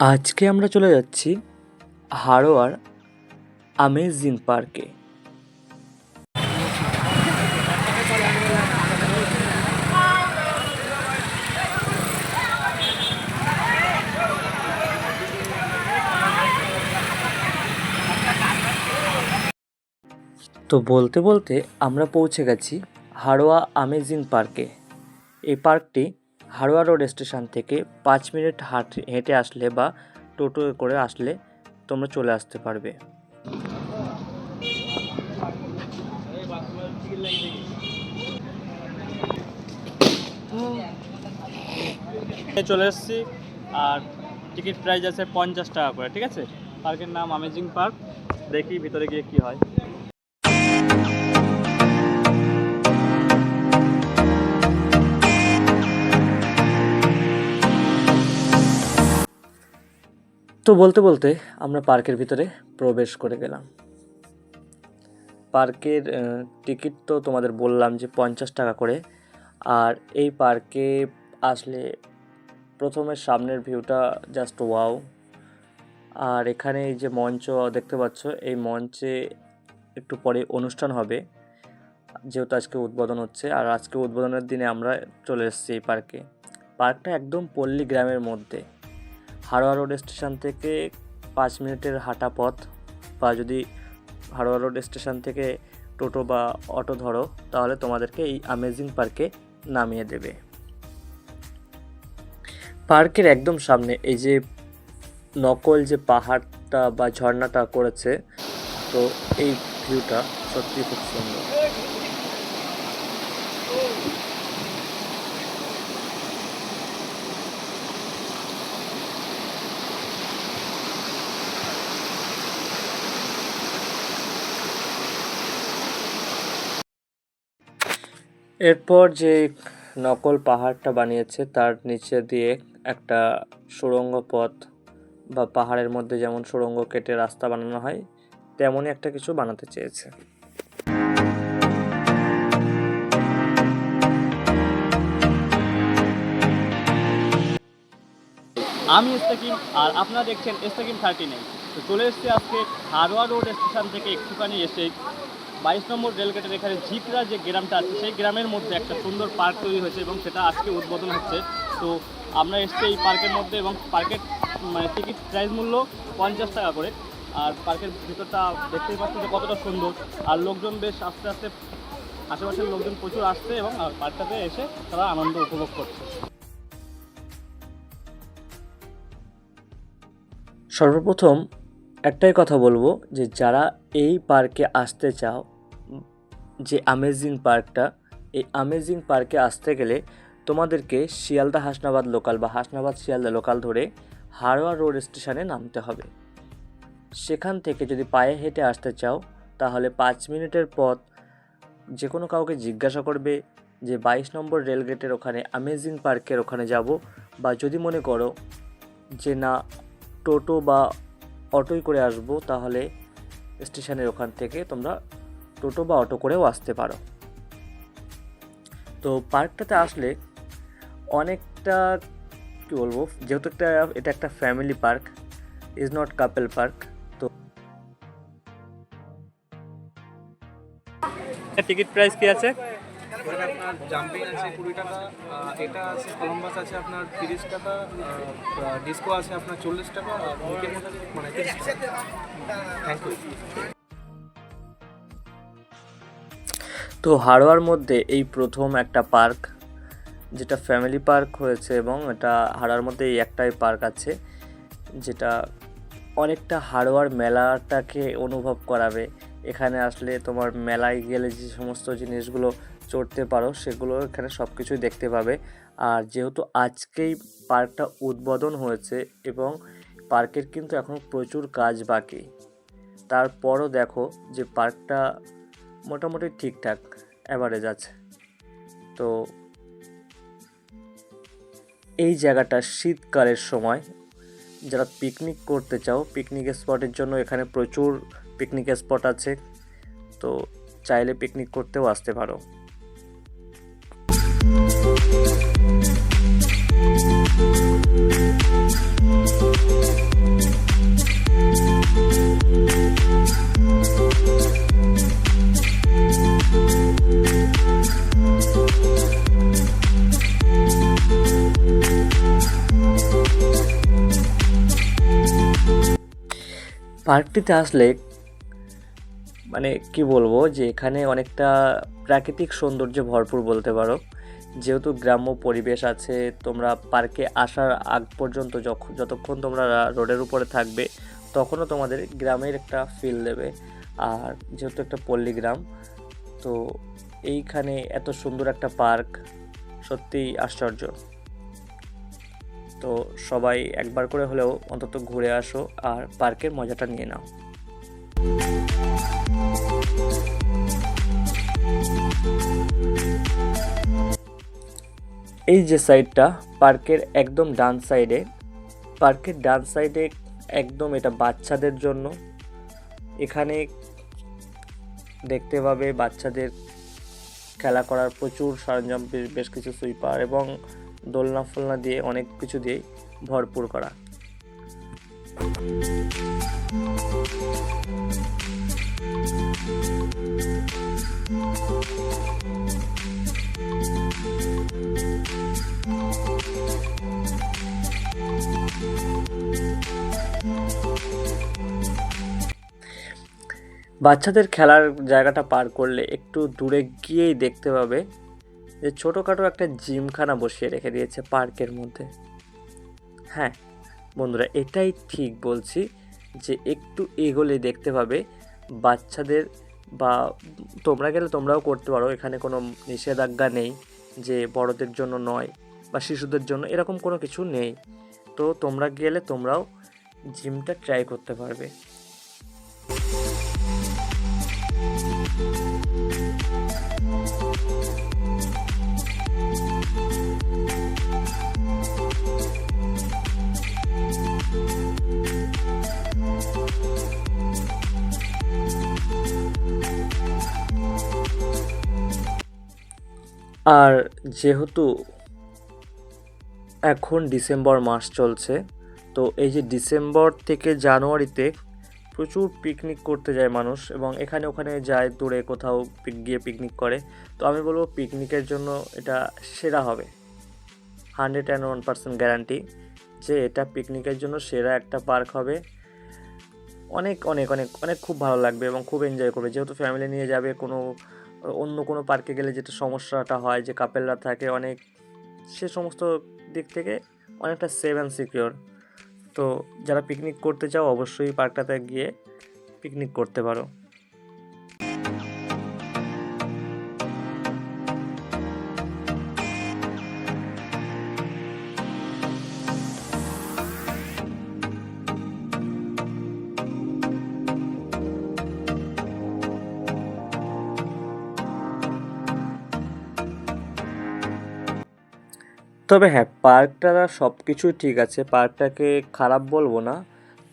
আজকে আমরা চলে যাচ্ছি হাড়োয়ার আমেজিং পার্কে তো বলতে বলতে আমরা পৌঁছে গেছি হাড়োয়া আমেজিং পার্কে এই পার্কটি হাড়োয়া রোড স্টেশন থেকে পাঁচ মিনিট হাঁট, হেঁটে আসলে বা টোটো করে আসলে তোমরা চলে আসতে পারবে। চলে এসেছি, আর টিকিট প্রাইস আছে পঞ্চাশ টাকা করে, ঠিক আছে? পার্কের নাম আমেজিং পার্ক দেখি ভিতরে গিয়ে কি হয়। তো বলতে বলতে আমরা পার্কের ভিতরে প্রবেশ করে গেলাম। পার্কের টিকিট তো তোমাদের বললাম যে পঞ্চাশ টাকা করে। আর এই পার্কে আসলে প্রথমে সামনের ভিউটা জাস্ট ওয়াও আর এখানে এই যে মঞ্চ দেখতে পাচ্ছ, এই মঞ্চে একটু পরে অনুষ্ঠান হবে, যেহেতু আজকে উদ্বোধন হচ্ছে। আর আজকে উদ্বোধনের দিনে আমরা চলে এসেছি এই পার্কে। পার্কটা একদম পল্লী গ্রামের মধ্যে। হাড়োয়া রোড স্টেশন থেকে পাঁচ মিনিটের হাঁটা পথ, বা যদি হাড়োয়া রোড স্টেশন থেকে টোটো বা অটো ধরো, তাহলে তোমাদেরকে এই আমেজিং পার্কে নামিয়ে দেবে। পার্কের একদম সামনে এই যে নকল যে পাহাড়টা বা ঝর্ণাটা করেছে, তো এই ভিউটা সত্যি খুব সুন্দর। এরপর যে নকল পাহাড়টা বানিয়েছে, তার নিচে দিয়ে একটা সুড়ঙ্গ পথ বা পাহাড়ের মধ্যে যেমন সুড়ঙ্গ কেটে রাস্তা বানানো হয়, তেমনই একটা কিছু বানাতে চেয়েছে। আমি ইস্তাকিম, আর আপনারা দেখছেন ইস্তাকিম থার্টি নাইন। তো চলে এসেছি আজকে হারোয়া রোড স্টেশন থেকে একটুখানি এসে বাইশ নম্বর রেলগেটের এখানে ঝিকরা যে গ্রামটা আছে, সেই গ্রামের মধ্যে একটা সুন্দর পার্ক তৈরি হয়েছে এবং সেটা আজকে উদ্বোধন হচ্ছে। তো আমরা এসেছি এই পার্কের মধ্যে এবং পার্কের মানে টিকিট প্রাইস মূল্য পঞ্চাশ টাকা করে। আর পার্কের ভিতরটা দেখতেই পাচ্ছি যে কতটা সুন্দর। আর লোকজন বেশ আস্তে আস্তে, আশেপাশের লোকজন প্রচুর আসছে এবং পার্কটাতে এসে তারা আনন্দ উপভোগ করছে। সর্বপ্রথম একটাই কথা বলব যে যারা এই পার্কে আসতে চাও যে আমেজিং পার্কটা এই আমেজিং পার্কে আসতে গেলে তোমাদেরকে শিয়ালদা হাসনাবাদ লোকাল বা হাসনাবাদ শিয়ালদা লোকাল ধরে হারোয়া রোড স্টেশনে নামতে হবে। সেখান থেকে যদি পায়ে হেঁটে আসতে চাও, তাহলে পাঁচ মিনিটের পথ যে কোনো কাউকে জিজ্ঞাসা করবে যে বাইশ নম্বর রেলগেটের ওখানে আমেজিং পার্কের ওখানে যাব বা যদি মনে করো যে না, টোটো বা অটোই করে আসব, তাহলে স্টেশনের ওখান থেকে তোমরা টোটো বা অটো করেও আসতে পারো। তো পার্কটাতে আসলে অনেকটা কী বলব যেহেতু একটা এটা একটা family park is not couple park তো টিকিট প্রাইস কি আছে? আপনার জাম্পিং আছে কুড়ি টাকা এটা আছে কলম্বাস আছে আপনার তিরিশ টাকা ডিস্কো আছে আপনার চল্লিশ টাকা আর উইকের মধ্যে আছে মানে তিরিশ টাকা। থ্যাংক ইউ তো হাড়োয়ার মধ্যে এই প্রথম একটা পার্ক, যেটা ফ্যামিলি পার্ক হয়েছে এবং এটা হাড়োয়ার মধ্যে এই একটাই পার্ক আছে, যেটা অনেকটা হাড়োয়ার মেলাটাকে অনুভব করাবে। এখানে আসলে তোমার মেলায় গেলে যে সমস্ত জিনিসগুলো চড়তে পারো, সেগুলো এখানে সব কিছুই দেখতে পাবে। আর যেহেতু আজকেই পার্কটা উদ্বোধন হয়েছে এবং পার্কের কিন্তু এখন প্রচুর কাজ বাকি, তারপরও দেখো যে পার্কটা মোটামুটি ঠিকঠাক। অ্যাভারেজ আছে। তো এই জায়গাটা শীতকালের সময়, যারা পিকনিক করতে চাও পিকনিক স্পটের জন্য এখানে প্রচুর পিকনিক স্পট আছে। তো চাইলে পিকনিক করতেও আসতে পারো। পার্কটিতে আসলে মানে কি বলব, যে এখানে অনেকটা প্রাকৃতিক সৌন্দর্যে ভরপুর বলতে পারো। যেহেতু গ্রাম্য পরিবেশ আছে, তোমরা পার্কে আসার আগ পর্যন্ত যখন যতক্ষণ তোমরা রোডের উপরে থাকবে, তখনও তোমাদের গ্রামের একটা ফিল দেবে। আর যেহেতু একটা পল্লী গ্রাম তো এইখানে এত সুন্দর একটা পার্ক, সত্যিই আশ্চর্য। তো সবাই একবার করে হলেও অন্তত ঘুরে আসো আর পার্কের মজাটা নিয়ে নাও। এই যে সাইডটা, পার্কের একদম ডান সাইডে, পার্কের ডান সাইডে একদম এটা বাচ্চাদের জন্য। এখানে দেখতে পাবে বাচ্চাদের খেলা করার প্রচুর সরঞ্জাম, বেশ কিছু সুইপার এবং দোলনা ফোলনা দিয়ে অনেক কিছু দিয়ে ভরপুর করা। বাচ্চাদের খেলার জায়গাটা পার করলে একটু দূরে গিয়েই দেখতে পাবে যে ছোটোখাটো একটা জিমখানা বসিয়ে রেখে দিয়েছে পার্কের মধ্যে। হ্যাঁ বন্ধুরা, এটাই ঠিক বলছি যে একটু এগোলে দেখতে পাবে বাচ্চাদের বা তোমরা গেলে তোমরাও করতে পারো, এখানে কোনো নিষেধাজ্ঞা নেই যে বড়দের জন্য নয় বা শিশুদের জন্য, এরকম কোনো কিছু নেই। তো তোমরা গেলে তোমরাও জিমটা ট্রাই করতে পারবে। আর যেহেতু এখন ডিসেম্বর মাস চলছে, তো এই যে ডিসেম্বর থেকে জানুয়ারিতে প্রচুর পিকনিক করতে যায় মানুষ এবং এখানে ওখানে যায়, দূরে কোথাও গিয়ে পিকনিক করে। তো আমি বলব পিকনিকের জন্য এটা সেরা হবে। Hundred and one percent guarantee যে এটা পিকনিকের জন্য সেরা একটা পার্ক হবে। অনেক অনেক অনেক অনেক খুব ভালো লাগবে এবং খুব এনজয় করবে। যেহেতু ফ্যামিলি নিয়ে যাবে, কোনো অন্য কোনো পার্কে গেলে যেটা সমস্যাটা হয়, যে কাপেলরা থাকে অনেক, সে সমস্ত দিক থেকে অনেকটা সেফ অ্যান্ড সিকিওর তো যারা পিকনিক করতে চাও অবশ্যই পার্কটাতে গিয়ে পিকনিক করতে পারো। তবে হ্যাঁ পার্কটা সব কিছুই ঠিক আছে। পার্কটাকে খারাপ বলব না।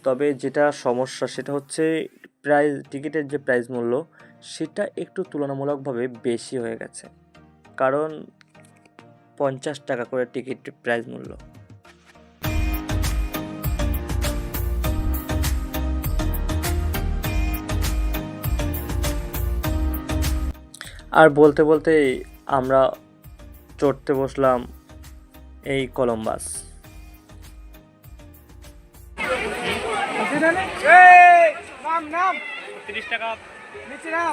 তবে যেটা সমস্যা সেটা হচ্ছে প্রাইস টিকিটের যে প্রাইস মূল্য, সেটা একটু তুলনামূলকভাবে বেশি হয়ে গেছে। কারণ পঞ্চাশ টাকা করে টিকিট প্রাইস মূল্য। আর বলতে বলতে আমরা চড়তে বসলাম এই কলম্বাস। তিরিশ টাকা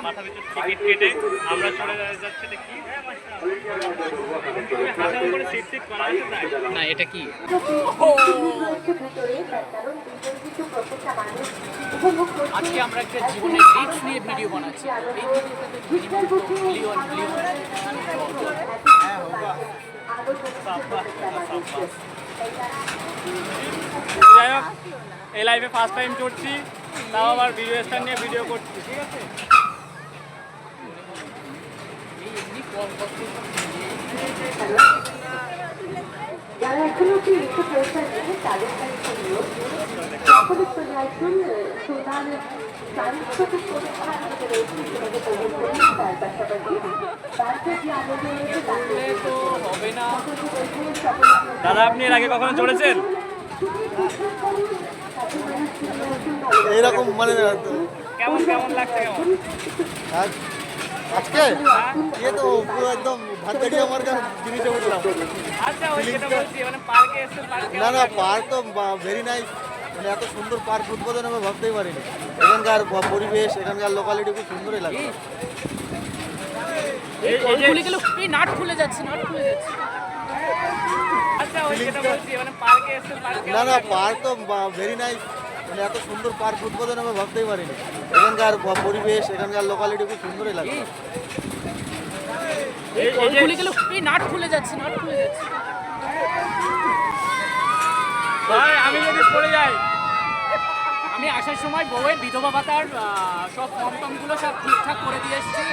মাথা পিছু টিকিট কেটে আমরা চলে যাচ্ছি এটা কি? না এটা কি? আজকে আমরা একটা জীবনের রিক্স নিয়ে ভিডিও বানাচ্ছি। যাই হোক, এই লাইফে ফার্স্ট টাইম চড়ছি, তাও আবার ভিডিও স্ট্যান্ড নিয়ে ভিডিও করছি, ঠিক আছে? যারা এখনও কি তাদের দাদা আপনি এর আগে কখনো চড়েছেন? এইরকম মানে কেমন কেমন লাগছে কেমন? আজকে? ইয়ে তো পুরো একদম ভাত কাটিয়ে আমার কাছে জিনিসে উঠলাম। আচ্ছা ওই যেটা বলছি মানে পার্কে এসে পার্কে না না পার্ক তো ভেরি নাইস মানে এত সুন্দর পার্ক উদ্বোধন আমি ভাবতেই পারিনি। এখানকার পরিবেশ এখানকার লোকালিটি খুব সুন্দরই লাগে নাট খুলে যাচ্ছে নাট খুলে যাচ্ছে। আচ্ছা ওই যেটা বলছি মানে পার্কে এসে পার্কে না না পার্ক তো ভেরি নাইস মানে এত সুন্দর পার্ক উদ্বোধন আমি ভাবতেই পারিনি। এখানকার পরিবেশ এখানকার লোকালিটি খুব সুন্দরই লাগে নাট খুলে যাচ্ছে নাট খুলে যাচ্ছে। ভাই আমি যদি পড়ে যাই। আমি আসার সময় বউয়ের বিধবা ভাতার সব ফর্মটমগুলো সব ঠিকঠাক করে দিয়ে এসেছি।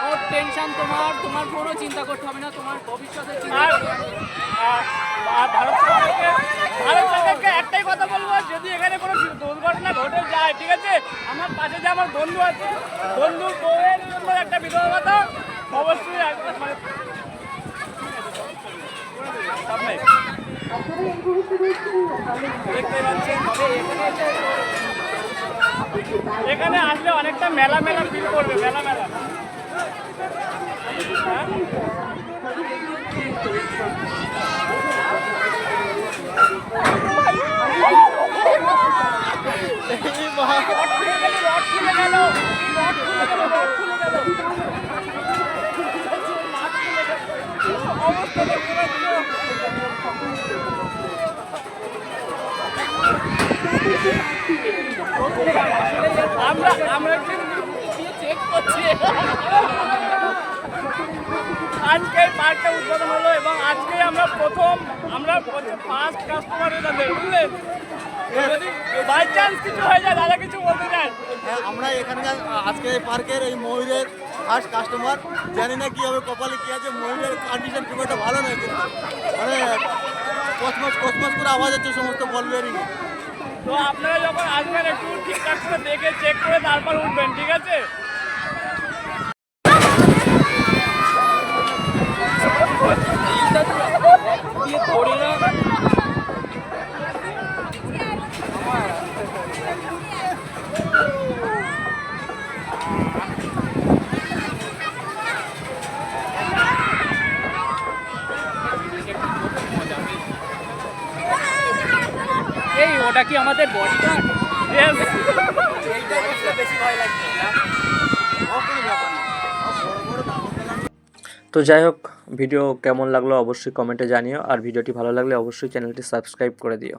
নো টেনশন তোমার তোমার কোনো চিন্তা করতে হবে না তোমার ভবিষ্যতের চিন্তা ভারত সরকারকে ভারত সরকারকে একটাই কথা বলব যদি এখানে কোনো দুর্ঘটনা ঘটে যায় ঠিক আছে? আমার পাশে যে আমার বন্ধু আছে বন্ধুর বউয়ের জন্য একটা বিধবা ভাতা অবশ্যই এক- মানে সামনে আপনারা এই মুহূর্তে রয়েছেন আমাদের দেখতে পাচ্ছেন এখানে আসলে অনেকটা মেলা মেলা ফিল করবে মেলা মেলা হ্যাঁ? রড খুলে গেল রড খুলে গেল রড খুলে গেল রড খুলে গেল অবস্থা দেখতে পাচ্ছ আমরা আমরা চেক করছি আজকে পার্কটা উদ্বোধন হলো এবং আজকে আমরা প্রথম আমরা ফার্স্ট কাস্টমার তাদের বুঝলেন বাই চান্স কিছু হয়ে যায় কিছু বলতে চান আমরা এখানকার আজকে এই পার্কের এই ময়ূরের ফার্স্ট কাস্টমার জানি না কি হবে কপালে কি আছে, ময়ূরের কন্ডিশন খুব ভালো নয় কিন্তু। মানে কসমস করে আওয়াজ হচ্ছে সমস্ত বল বেরিং তো আপনারা যখন আসবেন একটু ঠিকঠাক করে দেখে চেক করে তারপর উঠবেন ঠিক আছে এই ওটা কি আমাদের তো যাই হোক ভিডিও কেমন লাগল অবশ্যই কমেন্টে জানিও, আর ভিডিওটি ভালো লাগলে অবশ্যই চ্যানেলটি সাবস্ক্রাইব করে দিও।